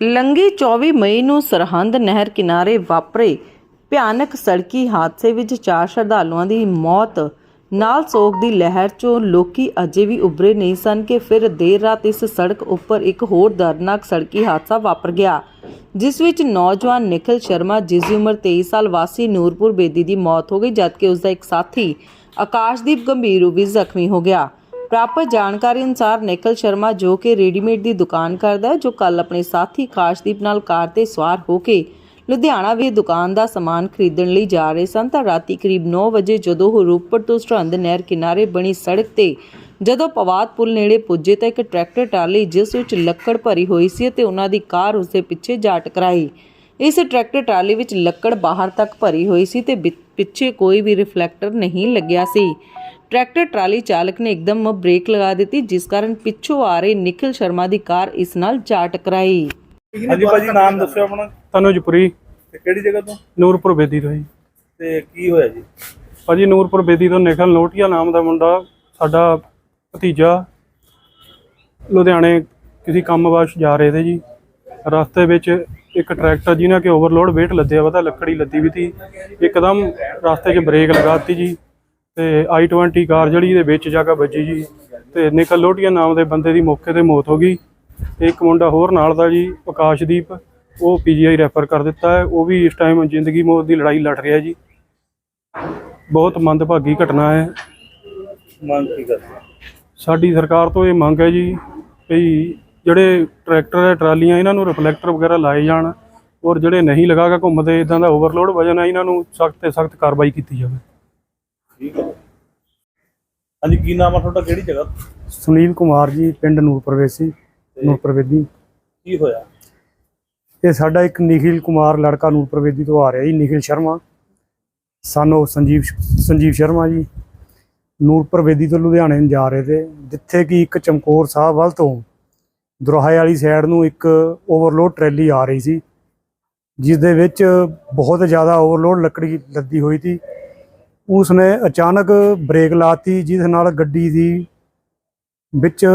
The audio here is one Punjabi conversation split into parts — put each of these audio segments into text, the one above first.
ਲੰਗੀ 24 ਮਈ ਨੂੰ ਸਰਹੰਦ ਨਹਿਰ ਕਿਨਾਰੇ ਵਾਪਰੇ ਭਿਆਨਕ ਸੜਕੀ ਹਾਦਸੇ ਵਿੱਚ ਚਾਰ ਸ਼ਰਧਾਲੂਆਂ ਦੀ ਮੌਤ। ਨਾਲ ਸੋਗ ਦੀ ਲਹਿਰ 'ਚੋਂ ਲੋਕੀ ਅਜੇ ਵੀ ਉਭਰੇ ਨਹੀਂ ਸਨ ਕਿ ਫਿਰ ਦੇਰ ਰਾਤ ਇਸ ਸੜਕ ਉੱਪਰ ਇੱਕ ਹੋਰ ਦਰਦਨਾਕ ਸੜਕੀ ਹਾਦਸਾ ਵਾਪਰ ਗਿਆ, ਜਿਸ ਵਿੱਚ ਨੌਜਵਾਨ ਨਿਖਿਲ ਸ਼ਰਮਾ ਜਿਸ ਦੀ ਉਮਰ 23 ਸਾਲ ਵਾਸੀ ਨੂਰਪੁਰ ਬੇਦੀ ਦੀ ਮੌਤ ਹੋ ਗਈ, ਜਦਕਿ ਉਸ ਦਾ ਇੱਕ ਸਾਥੀ ਆਕਾਸ਼ਦੀਪ ਗੰਭੀਰ ਰੂਪ ਵਿੱਚ ਜ਼ਖਮੀ ਹੋ ਗਿਆ। ਪ੍ਰਾਪਤ ਜਾਣਕਾਰੀ ਅਨੁਸਾਰ ਨਿਖਿਲ ਸ਼ਰਮਾ ਜੋ ਕਿ ਰੈਡੀਮੇਡ ਦੀ ਦੁਕਾਨ ਕਰਦਾ ਹੈ, ਜੋ ਕੱਲ ਆਪਣੇ ਸਾਥੀ ਆਕਾਸ਼ਦੀਪ ਨਾਲ ਕਾਰ ਤੇ ਸਵਾਰ ਹੋ ਕੇ ਲੁਧਿਆਣਾ ਵੀ ਦੁਕਾਨ ਦਾ ਸਮਾਨ ਖਰੀਦਣ ਲਈ ਜਾ ਰਹੇ ਸਨ, ਤਾਂ ਰਾਤੀ ਕਰੀਬ 9 ਵਜੇ ਜਦੋਂ ਉਹ ਰੋਪੜ ਤੋਂ ਸਰਹੰਦ ਨਹਿਰ ਕਿਨਾਰੇ ਬਣੀ ਸੜਕ ਤੇ ਜਦੋਂ ਪਵਾਦ ਪੁਲ ਨੇੜੇ ਪੁੱਜੇ ਤਾਂ ਇੱਕ ਟਰੈਕਟਰ ਟਰਾਲੀ ਜਿਸ ਵਿੱਚ ਲੱਕੜ ਭਰੀ ਹੋਈ ਸੀ ਤੇ ਉਹਨਾਂ ਦੀ ਕਾਰ ਉਸਦੇ ਪਿੱਛੇ ਜਾ ਟਕਰਾਈ। ਇਸ ਟਰੈਕਟਰ ਟਰਾਲੀ ਵਿੱਚ ਲੱਕੜ ਬਾਹਰ ਤੱਕ ਭਰੀ ਹੋਈ ਸੀ ਤੇ ਬਿ- ਪਿੱਛੇ ਕੋਈ ਵੀ ਰਿਫਲੈਕਟਰ ਨਹੀਂ ਲੱਗਿਆ ਸੀ। ਟਰੈਕਟਰ ਟਰਾਲੀ ਚਾਲਕ ਨੇ ਇੱਕਦਮ ਬ੍ਰੇਕ ਲਗਾ ਦਿੱਤੀ ਜਿਸ ਕਾਰਨ ਪਿੱਛੋਂ ਆ ਰਹੀ ਨਿਖਿਲ ਸ਼ਰਮਾ ਦੀ ਕਾਰ ਇਸ ਨਾਲ ਜਾ ਟਕਰਾਈ। ਹਾਂਜੀ ਭਾਜੀ ਨਾਮ ਦੱਸਿਓ ਆਪਣਾ। ਤਨੁਜਪੁਰੀ। ਤੇ ਕਿਹੜੀ ਜਗ੍ਹਾ ਤੋਂ? ਨੂਰਪੁਰ ਬੇਦੀ ਤੋਂ ਜੀ। ਤੇ ਕੀ ਹੋਇਆ ਜੀ? ਭਾਜੀ ਨੂਰਪੁਰ ਬੇਦੀ ਤੋਂ ਨਿਖਲ ਲੋਟੀਆ ਨਾਮ ਦਾ ਮੁੰਡਾ ਸਾਡਾ ਭਤੀਜਾ। ਲੁਧਿਆਣੇ ਕਿਸੇ ਕੰਮ ਵਾਸ਼ ਜਾ ਰਹੇ ਤੇ ਜੀ। ਰਸਤੇ ਵਿੱਚ ਇੱਕ ਟਰੈਕਟਰ ਜਿਹਨਾਂ ਕੇ ਓਵਰਲੋਡ weight ਲੱਦਿਆ ਵਾ ਤਾਂ ਲੱਕੜੀ ਲੱਦੀ ਵੀ ਤੀ। ਇੱਕਦਮ ਰਸਤੇ 'ਚ ਬ੍ਰੇਕ ਲਗਾਤੀ ਜੀ ਤੇ i20 ਕਾਰ ਜਿਹੜੀ ਇਹਦੇ ਵਿੱਚ ਜਾ ਕੇ ਵੱਜੀ ਜੀ। ਤੇ ਨਿਕਲ ਲੋਟੀਆ ਨਾਮ ਦੇ ਬੰਦੇ ਦੀ ਮੌਕੇ ਤੇ ਮੌਤ ਹੋ ਗਈ। ਤੇ ਇੱਕ ਮੁੰਡਾ ਹੋਰ ਨਾਲ ਦਾ ਜੀ ਆਕਾਸ਼ਦੀਪ ਉਹ ਪੀਜੀਆਈ ਰੈਫਰ ਕਰ ਦਿੱਤਾ ਹੈ। ਉਹ ਵੀ ਇਸ ਟਾਈਮ ਜ਼ਿੰਦਗੀ ਮੌਤ ਦੀ ਲੜਾਈ ਲੜ ਰਿਹਾ ਜੀ। ਬਹੁਤ ਮੰਦਭਾਗੀ ਘਟਨਾ ਹੈ। ਮੰਗ ਕੀ ਕਰਦੇ ਸਾਡੀ ਸਰਕਾਰ ਤੋਂ ਇਹ ਮੰਗ ਹੈ ਜੀ ਵੀ ਜਿਹੜੇ ਟਰੈਕਟਰ ਹੈ ਟਰਾਲੀਆਂ ਇਹਨਾਂ ਨੂੰ ਰਿਫਲੈਕਟਰ ਵਗੈਰਾ ਲਾਏ ਜਾਣ ਔਰ ਜਿਹੜੇ ਨਹੀਂ ਲਗਾ ਕੇ ਘੁੰਮਦੇ ਇਦਾਂ ਦਾ ਓਵਰਲੋਡ ਵਜਨ ਹੈ ਇਹਨਾਂ ਨੂੰ ਸਖਤ ਤੇ ਸਖਤ ਕਾਰਵਾਈ ਕੀਤੀ ਜਾਵੇ। ਠੀਕ ਹੈ ਹਾਂਜੀ ਕੀ ਨਾਮ ਆ ਤੁਹਾਡਾ? ਕਿਹੜੀ ਜਗ੍ਹਾ? ਸੁਨੀਲ ਕੁਮਾਰ ਜੀ ਪਿੰਡ ਨੂਰਪੁਰ ਵੇਸੀ ਨੂਰਪੁਰ ਵੇਦੀ ਕੀ ਹੋਇਆ? ਇਹ ਸਾਡਾ ਇੱਕ ਨਿਖਿਲ ਕੁਮਾਰ ਲੜਕਾ ਨੂਰਪੁਰ ਵੇਦੀ ਤੋਂ ਆ ਰਿਹਾ ਜੀ ਨਿਖਿਲ ਸ਼ਰਮਾ। ਸਾਨੂੰ ਸੰਜੀਵ ਸੰਜੀਵ ਸ਼ਰਮਾ ਜੀ ਨੂਰਪੁਰ ਵੇਦੀ ਤੋਂ ਲੁਧਿਆਣੇ ਨੂੰ ਜਾ ਰਹੇ ਤੇ ਜਿੱਥੇ ਕਿ ਇੱਕ ਚਮਕੌਰ ਸਾਹਿਬ ਵੱਲ ਤੋਂ ਦੁਰਾਹੇ ਵਾਲੀ ਸਾਈਡ ਨੂੰ ਇੱਕ ਓਵਰਲੋਡ ਟਰੈਲੀ ਆ ਰਹੀ ਸੀ ਜਿਸ ਦੇ ਵਿੱਚ ਬਹੁਤ ਜ਼ਿਆਦਾ ਓਵਰਲੋਡ ਲੱਕੜੀ ਲੱਦੀ ਹੋਈ ਸੀ। ਉਸ ਨੇ ਅਚਾਨਕ ਬ੍ਰੇਕ ਲਾਤੀ ਜਿਸ ਨਾਲ ਗੱਡੀ ਦੀ ਵਿੱਚ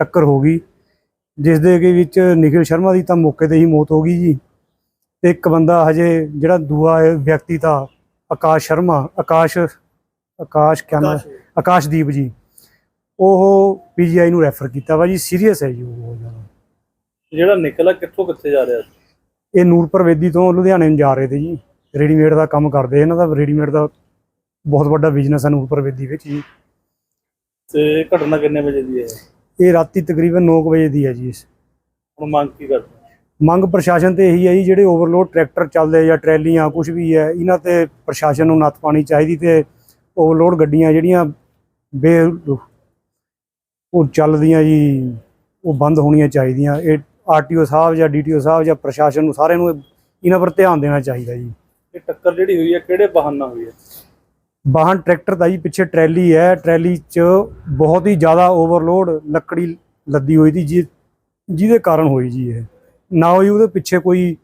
ਟੱਕਰ ਹੋ ਗਈ ਜਿਸ ਦੇ ਕਿ ਵਿੱਚ ਨਿਖਿਲ ਸ਼ਰਮਾ ਦੀ ਤਾਂ ਮੌਕੇ ਤੇ ਹੀ ਮੌਤ ਹੋ ਗਈ ਜੀ। ਤੇ ਇੱਕ ਬੰਦਾ ਹਜੇ ਜਿਹੜਾ ਦੂਆ ਵਿਅਕਤੀ ਤਾਂ ਆਕਾਸ਼ ਸ਼ਰਮਾ ਆਕਾਸ਼ ਆਕਾਸ਼ ਕਿਆ ਨਾਮ? ਆਕਾਸ਼ਦੀਪ ਜੀ। ਉਹ ਪੀਜੀਆਈ ਨੂੰ ਰੈਫਰ ਕੀਤਾ ਵਾ ਜੀ ਸੀਰੀਅਸ ਹੈ ਜੀ ਉਹ ਬਹੁਤ ਜ਼ਿਆਦਾ। ਜਿਹੜਾ ਨਿਕਲਾ ਕਿੱਥੋਂ ਕਿੱਥੇ ਜਾ ਰਿਹਾ ਸੀ? ਇਹ ਨੂਰਪੁਰ ਵੇਦੀ ਤੋਂ ਲੁਧਿਆਣੇ ਨੂੰ ਜਾ ਰਹੇ ਤੇ ਜੀ ਰੈਡੀਮੇਡ ਦਾ ਕੰਮ ਕਰਦੇ ਇਹਨਾਂ ਦਾ ਰੈਡੀਮੇਡ ਦਾ ਬਹੁਤ ਵੱਡਾ ਬਿਜ਼ਨਸ ਹੈ ਨੂਰਪੁਰ ਵੇਦੀ ਵਿੱਚ ਜੀ। ਤੇ ਘਟਨਾ ਕਿੰਨੇ ਵਜੇ ਦੀ ਹੈ? ਇਹ ਰਾਤੀ ਤਕਰੀਬਨ 9 ਕੁ ਵਜੇ ਦੀ ਹੈ ਜੀ ਹੁਣ ਮੰਗ ਕੀ ਕਰਦੇ? ਮੰਗ ਪ੍ਰਸ਼ਾਸਨ ਤੇ ਇਹੀ ਹੈ ਜੀ ਜਿਹੜੇ ਓਵਰਲੋਡ ਟਰੈਕਟਰ ਚੱਲਦੇ ਜਾਂ ਟਰੈਲੀਆਂ ਕੁਝ ਵੀ ਹੈ ਇਹਨਾਂ ਤੇ ਪ੍ਰਸ਼ਾਸਨ ਨੂੰ ਨੱਥ ਪਾਣੀ ਚਾਹੀਦੀ ਤੇ ਓਵਰਲੋਡ ਗੱਡੀਆਂ ਜਿਹੜੀਆਂ ਬੇ ਉਹ ਚੱਲਦੀਆਂ ਜੀ ਉਹ ਬੰਦ ਹੋਣੀਆਂ ਚਾਹੀਦੀਆਂ। ਇਹ ਆਰਟੀਓ ਸਾਹਿਬ ਜਾਂ ਡੀਟੀਓ ਸਾਹਿਬ ਜਾਂ ਪ੍ਰਸ਼ਾਸਨ ਨੂੰ ਸਾਰਿਆਂ ਨੂੰ ਇਹਨਾਂ ਪਰ ਧਿਆਨ ਦੇਣਾ ਚਾਹੀਦਾ ਜੀ। ਇਹ ਟੱਕਰ ਜਿਹੜੀ ਹੋਈ ਹੈ ਕਿਹੜੇ ਵਾਹਨ ਨਾਲ ਹੋਈ ਹੈ? ਵਾਹਨ ਟਰੈਕਟਰ ਦਾ ਜੀ ਪਿੱਛੇ ਟਰੈਲੀ ਹੈ। ਟਰੈਲੀ 'ਚ ਬਹੁਤ ਹੀ ਜ਼ਿਆਦਾ ਓਵਰਲੋਡ ਲੱਕੜੀ ਲੱਦੀ ਹੋਈ ਸੀ ਜੀ ਜਿਹਦੇ ਕਾਰਨ ਹੋਈ ਜੀ ਇਹ। ਨਾ ਹੋਈ ਉਹਦੇ ਪਿੱਛੇ ਕੋਈ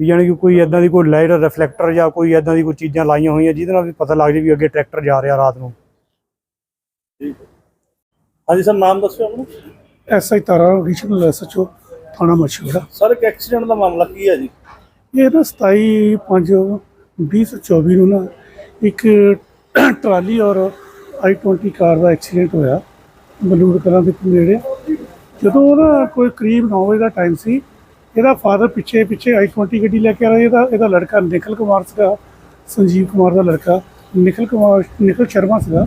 ਯਾਨੀ ਕਿ ਕੋਈ ਐਦਾਂ ਦੀ ਕੋਈ ਲਾਈਟ ਰਿਫਲੈਕਟਰ ਜਾਂ ਕੋਈ ਐਦਾਂ ਦੀ ਕੋਈ ਚੀਜ਼ਾਂ ਲਾਈਆਂ ਹੋਈਆਂ ਜਿਹਦੇ ਨਾਲ ਵੀ ਪਤਾ ਲੱਗ ਜੇ ਵੀ ਅੱਗੇ ਟਰੈਕਟਰ ਜਾ ਰਿਹਾ ਰਾਤ ਨੂੰ। ਹਾਂਜੀ ਸਰ ਨਾਮ ਦੱਸਿਓ ਆਪਣਾ। ਐਸਆਈ ਤਾਰਾ ਰੀਜਨਲ ਐਸਐਚਓ ਥਾਣਾ ਮਸ਼ਹੂਰਾ ਸਰ ਇੱਕ ਐਕਸੀਡੈਂਟ ਦਾ ਮਾਮਲਾ ਕੀ ਹੈ ਜੀ? ਇਹ ਨਾ 27 5 2024 ਨੂੰ ਨਾ ਇੱਕ ਟਰਾਲੀ ਔਰ i20 ਕਾਰ ਦਾ ਐਕਸੀਡੈਂਟ ਹੋਇਆ ਬਲੂਰ ਕਲਾਂ ਦੇ ਨੇੜੇ। ਜਦੋਂ ਨਾ ਕੋਈ ਕਰੀਬ 9 ਵਜੇ ਦਾ ਟਾਈਮ ਸੀ ਇਹਦਾ ਫਾਦਰ ਪਿੱਛੇ ਪਿੱਛੇ i20 ਗੱਡੀ ਲੈ ਕੇ ਆ ਰਿਹਾ ਇਹਦਾ ਇਹਦਾ ਲੜਕਾ ਨਿਖਲ ਕੁਮਾਰ ਸੀਗਾ ਸੰਜੀਵ ਕੁਮਾਰ ਦਾ ਲੜਕਾ। ਨਿਖਲ ਕੁਮਾਰ ਨਿਖਲ ਸ਼ਰਮਾ ਸੀਗਾ।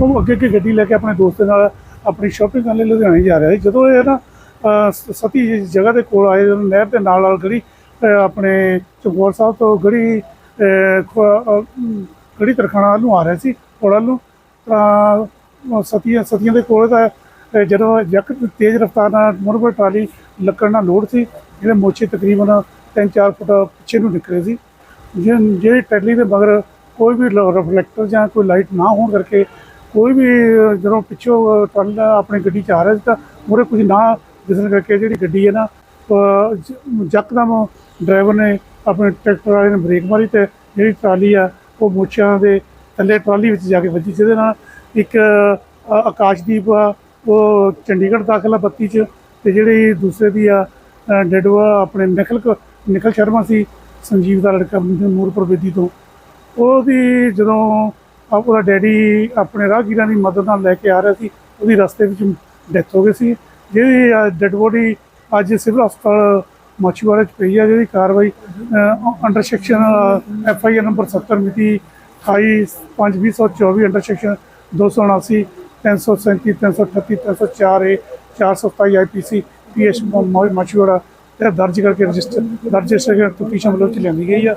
ਉਹ ਅੱਗੇ ਅੱਗੇ ਗੱਡੀ ਲੈ ਕੇ ਆਪਣੇ ਦੋਸਤ ਦੇ ਨਾਲ ਆਪਣੀ ਸ਼ਾਪਿੰਗ ਕਰਨ ਲਈ ਲੁਧਿਆਣੇ ਜਾ ਰਿਹਾ ਸੀ। ਜਦੋਂ ਇਹ ਨਾ ਅਹ, ਸ- ਸਤੀ ਜਗ੍ਹਾ ਦੇ ਕੋਲ ਆਏ ਨਹਿਰ ਦੇ ਨਾਲ ਨਾਲ ਗੜੀ ਆਪਣੇ ਚਮਕੌਰ ਸਾਹਿਬ ਤੋਂ ਗੜੀ ਅਹ, ਖ- ਗੜੀ ਤਰਖਾਣਾ ਨੂੰ ਆ ਰਿਹਾ ਸੀ ਕੋਲ ਨੂੰ। ਤਾਂ ਸਤੀਆਂ ਸਤੀਆਂ ਦੇ ਕੋਲ ਤਾਂ ਜਦੋਂ ਜੱਕ ਤੇਜ਼ ਰਫ਼ਤਾਰ ਨਾਲ ਮੁਰਬਰ ਟਰਾਲੀ ਲੱਕੜ ਨਾਲ ਲੋਡ ਸੀ ਜਿਹੜੇ ਮੋਚੇ ਤਕਰੀਬਨ 3-4 ਫੁੱਟ ਪਿੱਛੇ ਨੂੰ ਨਿਕਲੇ ਸੀ। ਜਿਹ- ਜਿਹੜੀ ਟਰੈਲੀ ਦੇ ਮਗਰ ਕੋਈ ਵੀ ਰਿਫਲੈਕਟਰ ਜਾਂ ਕੋਈ ਲਾਈਟ ਨਾ ਹੋਣ ਕਰਕੇ ਕੋਈ ਵੀ ਜਦੋਂ ਪਿੱਛੋਂ ਟਰਾਲਾ ਆਪਣੀ ਗੱਡੀ 'ਚ ਆ ਰਿਹਾ ਸੀ ਤਾਂ ਮੂਹਰੇ ਕੁਝ ਨਾ ਦਿਸਣ ਕਰਕੇ ਜਿਹੜੀ ਗੱਡੀ ਹੈ ਨਾ ਯਕਦਮ ਡਰਾਈਵਰ ਨੇ ਆਪਣੇ ਟਰੈਕਟਰ ਵਾਲੇ ਨੇ ਬ੍ਰੇਕ ਮਾਰੀ ਤੇ ਜਿਹੜੀ ਟਰਾਲੀ ਆ, ਉਹ ਮੋਚਿਆਂ ਦੇ ਥੱਲੇ ਟਰਾਲੀ ਵਿੱਚ ਜਾ ਕੇ ਵੱਜੀ, ਜਿਹਦੇ ਨਾਲ ਇੱਕ ਆਕਾਸ਼ਦੀਪ ਆ, ਉਹ ਚੰਡੀਗੜ੍ਹ ਦਾਖਲਾ ਬੱਤੀ 'ਚ ਤੇ ਜਿਹੜੀ ਦੂਸਰੇ ਦੀ ਆ ਡੈਡਵਾ ਆਪਣੇ ਨਿਖਲ ਕ- ਸ਼ਰਮਾ ਸੀ, ਸੰਜੀਵ ਦਾ ਲੜਕਾ ਨੂਰਪੁਰ ਬੇਦੀ ਤੋਂ। ਉਹਦੀ ਜਦੋਂ ਉਹਦਾ ਡੈਡੀ ਆਪਣੇ ਰਾਹਗੀਰਾਂ ਦੀ ਮਦਦ ਨਾਲ ਲੈ ਕੇ ਆ ਰਿਹਾ ਸੀ। ਉਹਦੀ ਰਸਤੇ ਵਿੱਚ ਡੈਥ ਹੋ ਗਈ ਸੀ। ਜਿਹਦੀ ਡੈਡ ਬੋਡੀ ਅੱਜ ਸਿਵਲ ਹਸਪਤਾਲ ਮਾਛੀਵਾੜਾ ਚ ਪਈ ਆ ਜਿਹਦੀ ਕਾਰਵਾਈ under section F I R number 70 ਮਿਤੀ 28 5 2024 under section 279 337 338 304 A 427 IPC PS Machhiwara ਤੇ ਦਰਜ ਕਰਕੇ ਰਜਿਸਟਰ, ਦਰਜ ਰਜਿਸਟਰ ਪਟੀਸ਼ਨ ਵੱਲੋਂ ਵਿੱਚ ਲਿਆਂਦੀ ਗਈ ਆ।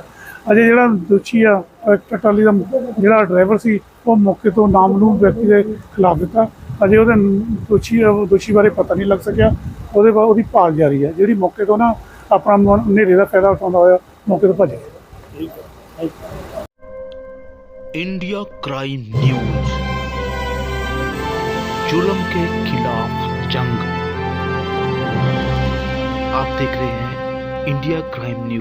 ਅਜੇ ਜਿਹੜਾ ਦੋਸ਼ੀ ਆ ਟਰੈਕਟਰ ਟਰਾਲੀ ਦਾ ਜਿਹੜਾ ਡਰਾਈਵਰ ਸੀ ਉਹ ਮੌਕੇ ਤੋਂ ਨਾਮਲੂਮ ਵਿਅਕਤੀ ਦੇ ਖਿਲਾਫ ਦਿੱਤਾ ਅਜੇ ਉਹਦੇ ਦੋਸ਼ੀ ਉਹ ਦੋਸ਼ੀ ਬਾਰੇ ਪਤਾ ਨਹੀਂ ਲੱਗ ਸਕਿਆ ਉਹਦੇ ਬਾਅਦ ਉਹਦੀ ਭਾਲ ਜਾਰੀ ਹੈ ਜਿਹੜੀ ਮੌਕੇ ਤੋਂ ਨਾ ਆਪਣਾ ਮ- ਹਨੇਰੇ ਦਾ ਫਾਇਦਾ ਉਠਾਉਂਦਾ ਹੋਇਆ ਮੌਕੇ ਤੋਂ ਭੱਜ ਗਿਆ इंडिया क्राइम न्यूज जुल्म के खिलाफ जंग आप देख रहे हैं इंडिया क्राइम न्यूज